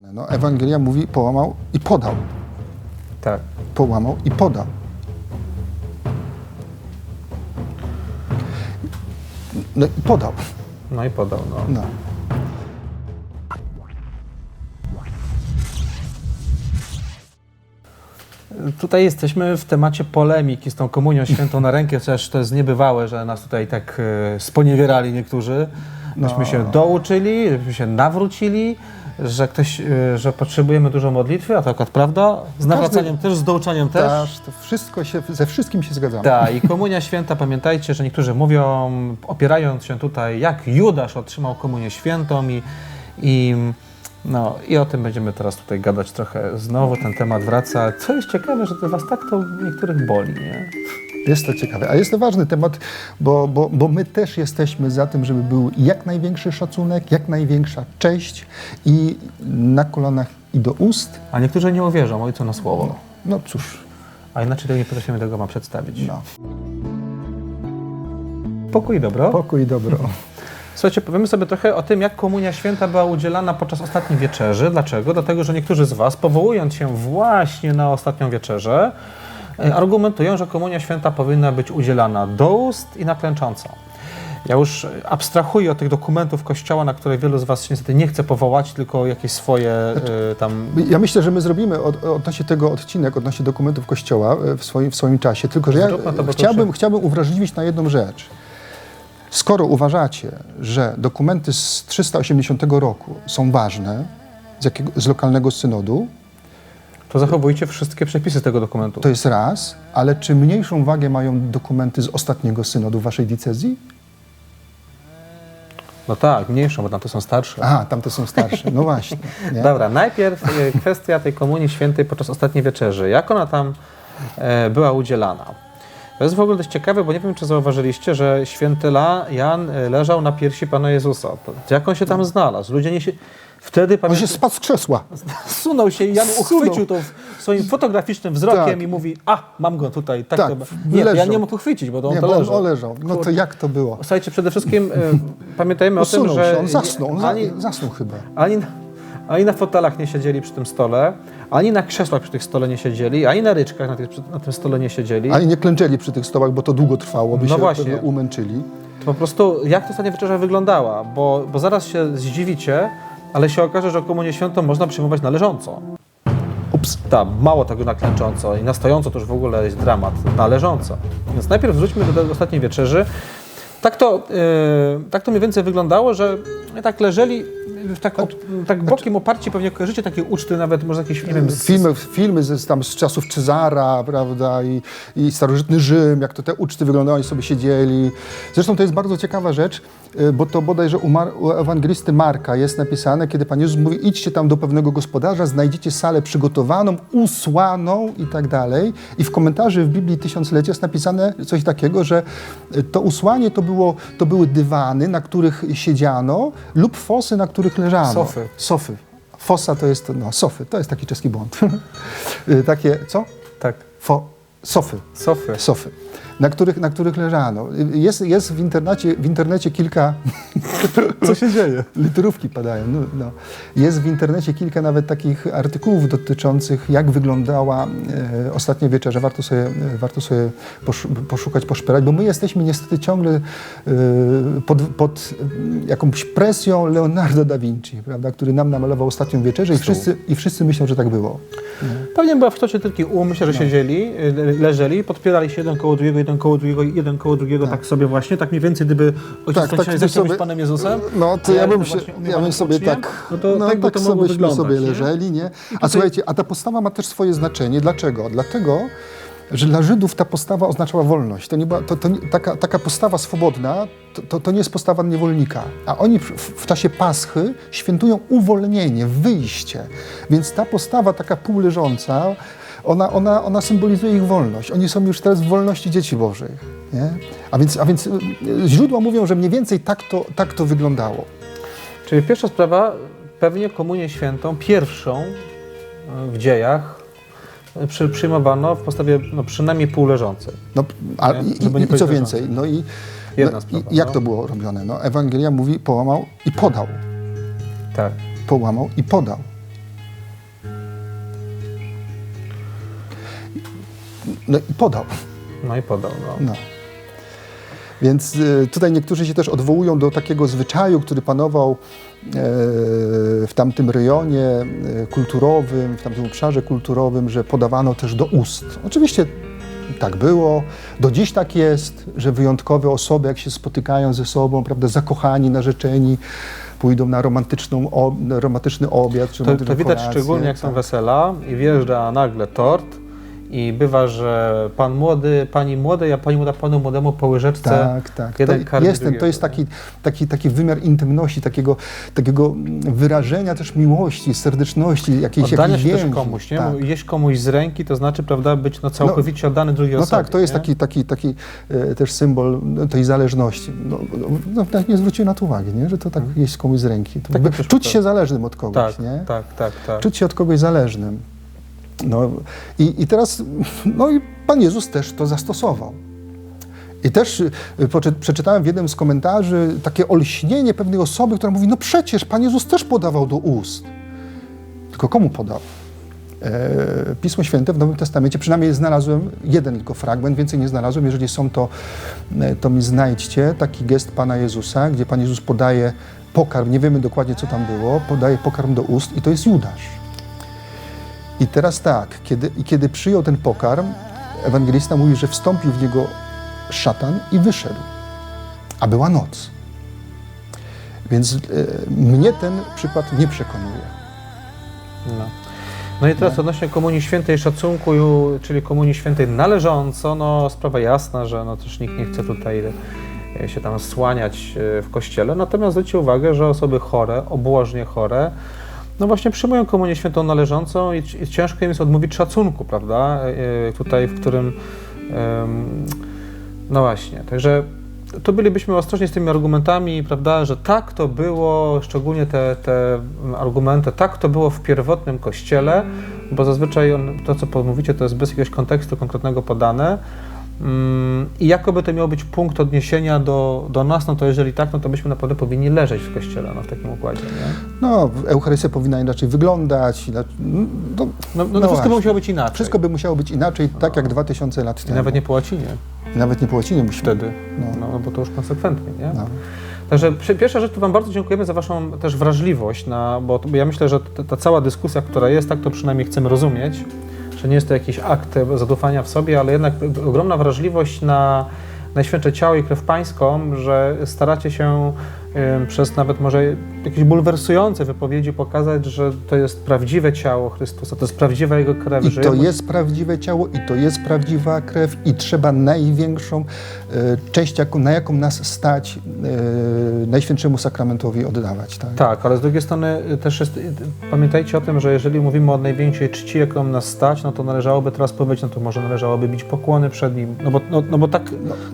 No, Ewangelia mówi połamał i podał. Tak. Połamał i podał. No i podał. No i podał. No. No. Tutaj jesteśmy w temacie polemiki z tą komunią świętą na rękę, chociaż to jest niebywałe, że nas tutaj tak e, sponiewierali niektórzy. No. się douczyli, żeśmy się nawrócili, że ktoś, e, że potrzebujemy dużo modlitwy, a to akurat prawda. Z nawracaniem też, z douczaniem też. Też, to wszystko się, ze wszystkim się zgadzamy. Tak, i komunia święta, pamiętajcie, że niektórzy mówią, opierając się tutaj, jak Judasz otrzymał komunię świętą i, i, no, i o tym będziemy teraz tutaj gadać trochę. Znowu ten temat wraca. Co jest ciekawe, że to was tak to niektórych boli, nie? Jest to ciekawe. A jest to ważny temat, bo, bo, bo my też jesteśmy za tym, żeby był jak największy szacunek, jak największa cześć i na kolanach i do ust. A niektórzy nie uwierzą ojcu na słowo. No cóż, A inaczej tego nie potrafimy tego ma przedstawić. no. Pokój i dobro. Pokój i dobro. Słuchajcie, powiemy sobie trochę o tym, jak komunia święta była udzielana podczas ostatniej wieczerzy. Dlaczego? Dlatego, że niektórzy z Was, powołując się właśnie na ostatnią wieczerzę, argumentują, że komunia święta powinna być udzielana do ust i na. Ja już e, abstrahuję od tych dokumentów Kościoła, na które wielu z Was się niestety nie chce powołać, tylko jakieś swoje e, tam... Ja myślę, że my zrobimy od, odnośnie tego odcinek, odnośnie dokumentów Kościoła e, w swoim, w swoim czasie, tylko że ja to, chciałbym, chciałbym uwrażliwić na jedną rzecz. Skoro uważacie, że dokumenty z 380 roku są ważne, z, jakiego, z lokalnego synodu, To zachowujcie wszystkie przepisy tego dokumentu. to jest raz, ale czy mniejszą wagę mają dokumenty z ostatniego synodu waszej diecezji? No tak, mniejszą, bo tam to są starsze. Aha, tamte są starsze, no właśnie. Nie? Dobra, najpierw e, kwestia tej komunii świętej podczas ostatniej wieczerzy. Jak ona tam e, była udzielana? To jest w ogóle dość ciekawe, bo nie wiem, czy zauważyliście, że święty La, Jan e, leżał na piersi Pana Jezusa. Jak on się tam znalazł? Ludzie nie się... Wtedy On pamiętam, się spadł z krzesła. sunął się i Jan Zsunął. uchwycił to swoim fotograficznym wzrokiem Tak. i mówi, a, mam go tutaj. Tak, Tak, to... Nie, leżał. ja nie mógł uchwycić, bo to on Nie, to on, leżał. on leżał. No to jak to było? Słuchajcie, przede wszystkim e, pamiętajmy o tym, że... się, on zasnął, on ani, zasnął chyba. ani, ani na fotelach nie siedzieli przy tym stole, ani na krzesłach przy tych stole nie siedzieli, ani na ryczkach na, tych, na tym stole nie siedzieli. Ani nie klęczeli przy tych stołach, bo to długo trwało, by No się właśnie. umęczyli. To po prostu jak to ostatnia wieczerza wyglądała, bo, bo zaraz się zdziwicie, ale się okaże, że komunię świętą można przyjmować na leżąco. Ups. Tam, mało tego na klęcząco i na stojąco to już w ogóle jest dramat, na leżąco. Więc najpierw wróćmy do ostatniej wieczerzy. Tak to, yy, tak to mniej więcej wyglądało, że tak leżeli, tak, tak bokiem oparci, pewnie kojarzycie takie uczty nawet, może jakieś, nie wiem, z, Filmy, filmy z, tam z czasów Cezara, prawda, i, i starożytny Rzym, jak to te uczty wyglądały, oni sobie siedzieli. Zresztą to jest bardzo ciekawa rzecz, y, bo to bodajże u, Mar- u ewangelisty Marka jest napisane, kiedy Pan Jezus mówi, idźcie tam do pewnego gospodarza, znajdziecie salę przygotowaną, usłaną i tak dalej. I w komentarzu w Biblii Tysiąclecia jest napisane coś takiego, że to usłanie to, było, to były dywany, na których siedziano lub fosy, na których leżano. Sofy. Sofy. Fosa to jest, no, sofy, to jest taki czeski błąd. Y, Takie, co? tak, Fo, sofy, sofy. sofy, na których, na których leżano. Jest, jest w, internecie, w internecie kilka... Co się dzieje? Literówki padają. No, no. Jest w internecie kilka nawet takich artykułów dotyczących, jak wyglądała e, ostatnia wieczerza. Warto sobie, e, warto sobie posz, poszukać, poszperać, bo my jesteśmy niestety ciągle e, pod, pod e, jakąś presją Leonardo da Vinci, prawda, który nam namalował ostatnią wieczerzę i wszyscy, i wszyscy myślą, że tak było. Pewnie była w kształcie tylko U, myślę, że siedzieli, y, le- leżeli, podpierali się jeden koło drugiego, jeden koło drugiego, jeden koło drugiego, tak, sobie właśnie, tak mniej więcej, gdyby ojciec Tak, tak, tak, tak, sobie... sobie- z Panem Jezusem. No to ja bym, jestem się, ja bym sobie tak, no to tak by to byśmy wyglądać, sobie leżeli, nie? A słuchajcie, a ta postawa ma też swoje znaczenie. Dlaczego? Dlatego, że dla Żydów ta postawa oznaczała wolność. To nie była, to, to, taka, taka postawa swobodna to, to, to nie jest postawa niewolnika. A oni w, w czasie Paschy świętują uwolnienie, wyjście. Więc ta postawa taka półleżąca, ona, ona, ona symbolizuje ich wolność. Oni są już teraz w wolności dzieci Bożych. Nie? A, więc, a więc y, źródła mówią, że mniej więcej tak to, tak to wyglądało. Czyli pierwsza sprawa, pewnie komunię świętą, pierwszą y, w dziejach, przy, przyjmowano w postawie no, przynajmniej półleżącej. No, a, nie? i, nie i co więcej, no i no, sprawa, jak no. to było robione? No, Ewangelia mówi połamał i podał. Tak. Połamał i podał. No i podał. No i podał, no. no. Więc y, tutaj niektórzy się też odwołują do takiego zwyczaju, który panował e, w tamtym rejonie e, kulturowym, w tamtym obszarze kulturowym, że podawano też do ust. Oczywiście tak było, do dziś tak jest, że wyjątkowe osoby, jak się spotykają ze sobą, prawda, zakochani, narzeczeni, pójdą na romantyczną, o, romantyczny obiad, czy To, to widać kolację, szczególnie jak są tak. wesela i wjeżdża nagle tort i bywa, że pan młody, pani młodej, a pani młoda panu młodemu po łyżeczce Tak, tak. jeden to, jest ten, to jest taki, taki, taki wymiar intymności, takiego, takiego wyrażenia też miłości, serdeczności, jakiejś, Oddania jakiejś się też więzi. komuś, nie? Tak. Jeść komuś z ręki, to znaczy, prawda, być no, całkowicie oddany drugiej No osobie. tak, to jest nie? taki, taki, taki e, też symbol no, tej zależności. No, no, no, nie zwróciłem na to uwagi, nie? że to tak jeść komuś z ręki. To Tak też czuć się zależnym od kogoś, Tak, nie? tak, tak, tak. Czuć się od kogoś zależnym. No i, i teraz, no i Pan Jezus też to zastosował. I też y, przeczytałem w jednym z komentarzy takie olśnienie pewnej osoby, która mówi, no przecież Pan Jezus też podawał do ust. Tylko komu podał? E, Pismo Święte w Nowym Testamencie, przynajmniej znalazłem jeden tylko fragment, więcej nie znalazłem. Jeżeli są, to, e, to mi znajdźcie taki gest Pana Jezusa, gdzie Pan Jezus podaje pokarm, nie wiemy dokładnie co tam było, podaje pokarm do ust i to jest Judasz. I teraz tak, kiedy, kiedy przyjął ten pokarm, ewangelista mówi, że wstąpił w niego szatan i wyszedł. A była noc. Więc e, mnie ten przykład nie przekonuje. No. no i teraz odnośnie Komunii Świętej szacunku, czyli Komunii Świętej należąco, no sprawa jasna, że no też nikt nie chce tutaj e, się tam słaniać e, w kościele, natomiast zwróćcie uwagę, że osoby chore, obłożnie chore, no właśnie przyjmują Komunię Świętą należącą i, i ciężko im jest odmówić szacunku, prawda, E, tutaj, w którym em, no właśnie, także tu bylibyśmy ostrożni z tymi argumentami, prawda, że tak to było, szczególnie te, te argumenty, tak to było w pierwotnym kościele, bo zazwyczaj on, to, co mówicie, to jest bez jakiegoś kontekstu konkretnego podane. Mm, I jakoby to miał być punkt odniesienia do, do nas, no to jeżeli tak, no to byśmy naprawdę powinni leżeć w kościele, no w takim układzie, nie? No, Eucharystia powinna inaczej wyglądać. inaczej- No, No, no, No to wszystko by właśnie. musiało być inaczej. wszystko by musiało być inaczej, tak jak 2000 lat I temu. nawet nie po łacinie I nawet nie po łacinie musimy. wtedy, No. no, no bo to już konsekwentnie, nie? No. Także pierwsza rzecz, to Wam bardzo dziękujemy za Waszą też wrażliwość, na, bo, bo ja myślę, że ta, ta cała dyskusja, która jest, tak to przynajmniej chcemy rozumieć, że nie jest to jakiś akt e, zadufania w sobie, ale jednak ogromna wrażliwość na Najświętsze Ciało i Krew Pańską, że staracie się przez nawet może jakieś bulwersujące wypowiedzi pokazać, że to jest prawdziwe ciało Chrystusa, to jest prawdziwa Jego krew. I to jest prawdziwe ciało, i to jest prawdziwa krew, i trzeba największą e, część, na jaką nas stać, e, Najświętszemu Sakramentowi oddawać. Tak? Tak, ale z drugiej strony y, też jest, y, pamiętajcie o tym, że jeżeli mówimy o największej czci, jaką nas stać, no to należałoby teraz powiedzieć, no to może należałoby bić pokłony przed nim, no bo, no, no bo tak,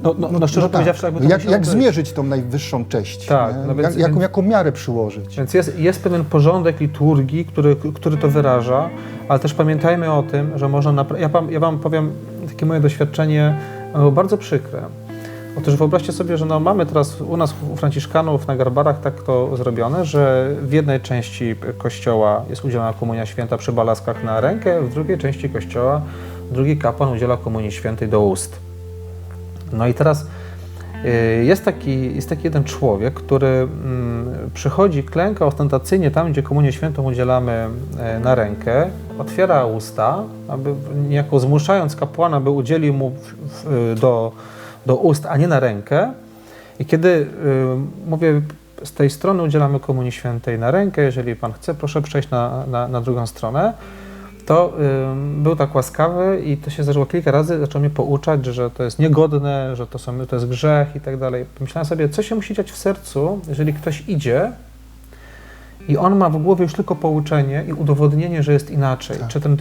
no, no, no, szczerze tak. powiedziawszy, jakby to jak, jak zmierzyć tą najwyższą cześć? Tak? No więc- jak, jaką, jaką miarę przyłożyć? Więc jest, jest pewien porządek liturgii, który, który to wyraża, ale też pamiętajmy o tym, że można, ja, wam, ja wam powiem takie moje doświadczenie, było bardzo przykre. Otóż wyobraźcie sobie, że no mamy teraz u nas, u Franciszkanów na Garbarach tak to zrobione, że w jednej części kościoła jest udzielana Komunia Święta przy balaskach na rękę, w drugiej części kościoła drugi kapłan udziela Komunii Świętej do ust. No i teraz jest taki, jest taki jeden człowiek, który mm, przychodzi, klęka ostentacyjnie tam, gdzie Komunię Świętą udzielamy e, na rękę, otwiera usta, aby niejako zmuszając kapłana, by udzielił mu w, do, do ust, a nie na rękę. I kiedy y, mówię, z tej strony udzielamy Komunii Świętej na rękę, jeżeli Pan chce, proszę przejść na, na, na drugą stronę, to ym, był tak łaskawy i to się zdarzyło kilka razy, zaczął mnie pouczać, że to jest niegodne, że to, są, to jest grzech i tak dalej. Pomyślałem sobie, co się musi dziać w sercu, jeżeli ktoś idzie i on ma w głowie już tylko pouczenie i udowodnienie, że jest inaczej. Tak. Czy ten,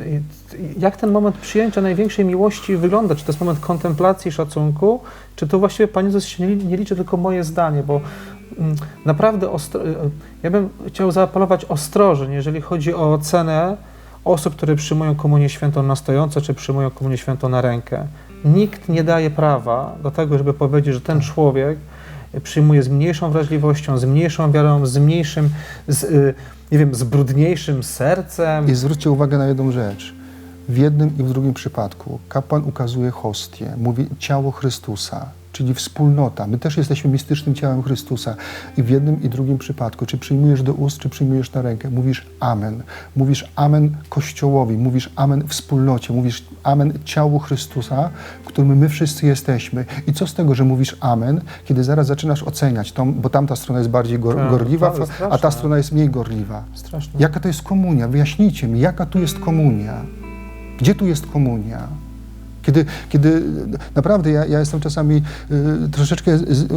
jak ten moment przyjęcia największej miłości wygląda? Czy to jest moment kontemplacji, szacunku, czy to właściwie Pan Jezus się nie, nie liczy tylko moje zdanie, bo mm, naprawdę ostro, ja bym chciał zaapelować ostrożnie, jeżeli chodzi o ocenę osób, które przyjmują komunię świętą na stojąco, czy przyjmują komunię świętą na rękę. Nikt nie daje prawa do tego, żeby powiedzieć, że ten człowiek przyjmuje z mniejszą wrażliwością, z mniejszą wiarą, z mniejszym, z, y, nie wiem, z brudniejszym sercem. I zwróćcie uwagę na jedną rzecz. W jednym i w drugim przypadku kapłan ukazuje hostię, mówi ciało Chrystusa, czyli wspólnota. My też jesteśmy mistycznym ciałem Chrystusa. I w jednym i drugim przypadku, czy przyjmujesz do ust, czy przyjmujesz na rękę, mówisz amen. Mówisz amen Kościołowi, mówisz amen wspólnocie, mówisz amen ciału Chrystusa, w którym my wszyscy jesteśmy. I co z tego, że mówisz amen, kiedy zaraz zaczynasz oceniać, tą, bo tamta strona jest bardziej gor- Tak, gorliwa, jest a ta strona jest mniej gorliwa. Straszne. Jaka to jest komunia? Wyjaśnijcie mi, jaka tu jest komunia? Gdzie tu jest komunia? Kiedy, kiedy naprawdę ja, ja jestem czasami y, troszeczkę, z, y,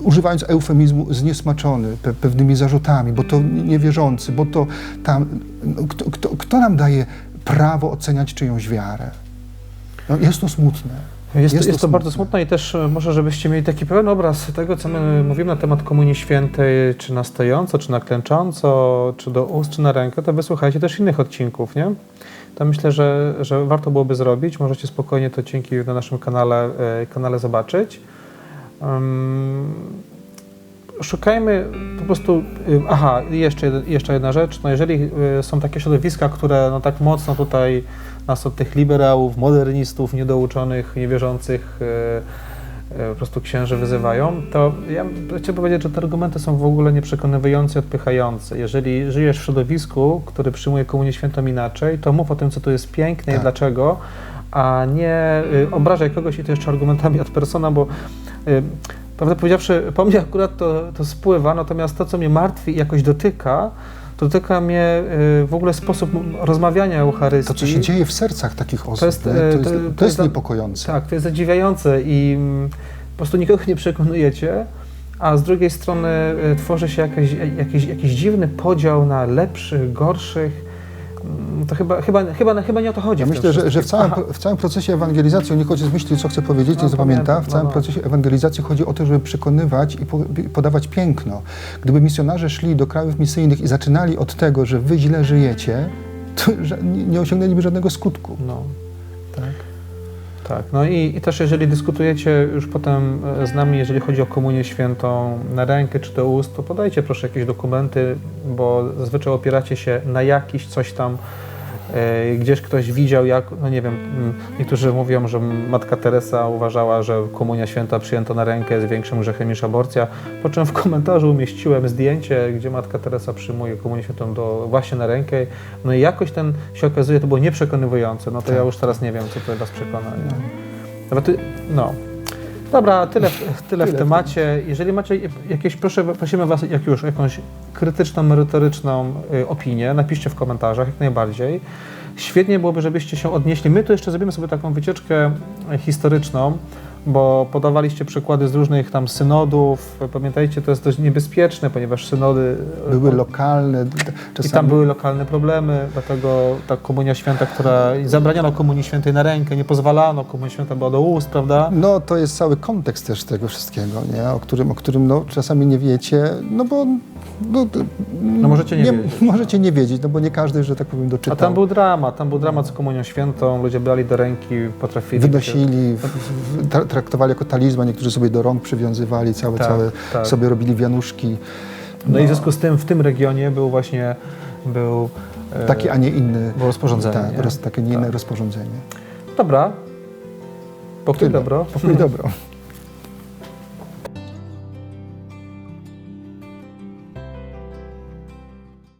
używając eufemizmu, zniesmaczony pe, pewnymi zarzutami, bo to niewierzący, bo to tam. No, kto, kto, kto nam daje prawo oceniać czyjąś wiarę? No, jest to smutne. Jest, jest, Jest to, to bardzo smutne. i też e, może, żebyście mieli taki pełen obraz tego, co my mówimy na temat Komunii Świętej, czy na stojąco, czy na klęcząco, czy do ust, czy na rękę, to wysłuchajcie też innych odcinków, nie? To myślę, że, że warto byłoby zrobić. Możecie spokojnie te odcinki na naszym kanale, e, kanale zobaczyć. Szukajmy po prostu. y, Aha, i jeszcze, jeszcze jedna rzecz. No jeżeli y, są takie środowiska, które no tak mocno tutaj nas od tych liberałów, modernistów, niedouczonych, niewierzących y, po prostu księży wyzywają, to ja chciałbym powiedzieć, że te argumenty są w ogóle nieprzekonywujące i odpychające. Jeżeli żyjesz w środowisku, który przyjmuje komunię świętą inaczej, to mów o tym, co tu jest piękne i Tak. dlaczego, a nie obrażaj kogoś i to jeszcze argumentami ad persona, bo prawdę powiedziawszy, po mnie akurat to, to spływa, natomiast to, co mnie martwi i jakoś dotyka, to dotyka mnie y, w ogóle sposób rozmawiania Eucharystii. To, co się dzieje w sercach takich osób, jest, nie? e, to, jest, to- to, to jest jest- niepokojące. Tak, to jest zadziwiające i mm, po prostu nikogo nie przekonujecie, a z drugiej strony y, tworzy się jakaś, jakiś, jakiś dziwny podział na lepszych, gorszych. To chyba, chyba, chyba, chyba nie o to chodzi. Ja myślę, że, że w, całym, w całym procesie ewangelizacji, on nie chodzi z myśli, co chce powiedzieć, No, nie zapamięta. W całym no, no. procesie ewangelizacji chodzi o to, żeby przekonywać i po, podawać piękno. Gdyby misjonarze szli do krajów misyjnych i zaczynali od tego, że wy źle żyjecie, to nie osiągnęliby żadnego skutku. No. Tak? Tak, no i, i też jeżeli dyskutujecie już potem e, z nami, jeżeli chodzi o komunię świętą na rękę czy do ust, to podajcie proszę jakieś dokumenty, bo zazwyczaj opieracie się na jakiś coś tam, gdzieś ktoś widział, jak, no nie wiem, niektórzy mówią, że Matka Teresa uważała, że komunia święta przyjęta na rękę jest większym grzechem niż aborcja, po czym w komentarzu umieściłem zdjęcie, gdzie Matka Teresa przyjmuje komunię świętą do, właśnie na rękę, no i jakoś ten się okazuje, to było nieprzekonywujące, no to ja Tak. już teraz nie wiem, co to was przekona. Nie? Nawet, y, no. Dobra, tyle, w- tyle w temacie. Jeżeli macie jakieś, proszę, prosimy Was, jak już, jakąś krytyczną, merytoryczną y, opinię, napiszcie w komentarzach, jak najbardziej. Świetnie byłoby, żebyście się odnieśli. My tu jeszcze zrobimy sobie taką wycieczkę e, historyczną, bo podawaliście przykłady z różnych tam synodów. Pamiętajcie, to jest dość niebezpieczne, ponieważ synody... Były lokalne, d- I czasami tam były lokalne problemy, dlatego ta komunia święta, która zabraniono komunii świętej na rękę, nie pozwalano, komunia święta była do ust, prawda? No to jest cały kontekst też tego wszystkiego, nie? O którym, o którym no, czasami nie wiecie, no bo... No, No możecie nie wiedzieć. Możecie nie wiedzieć, no bo nie każdy, że tak powiem, A doczytał. tam był dramat, tam był dramat z komunią świętą, ludzie brali do ręki, potrafili... Wynosili, w, w, tra- traktowali jako talizman, niektórzy sobie do rąk przywiązywali, całe, Tak, całe tak. sobie robili wianuszki. No i w związku z tym w tym regionie był właśnie, był... e, Taki, a nie inny. Było rozporządzenie, Tak, nie? roz, takie nie inne Tak. rozporządzenie. Dobra. Pokój Tyle. dobro. Pokój dobro.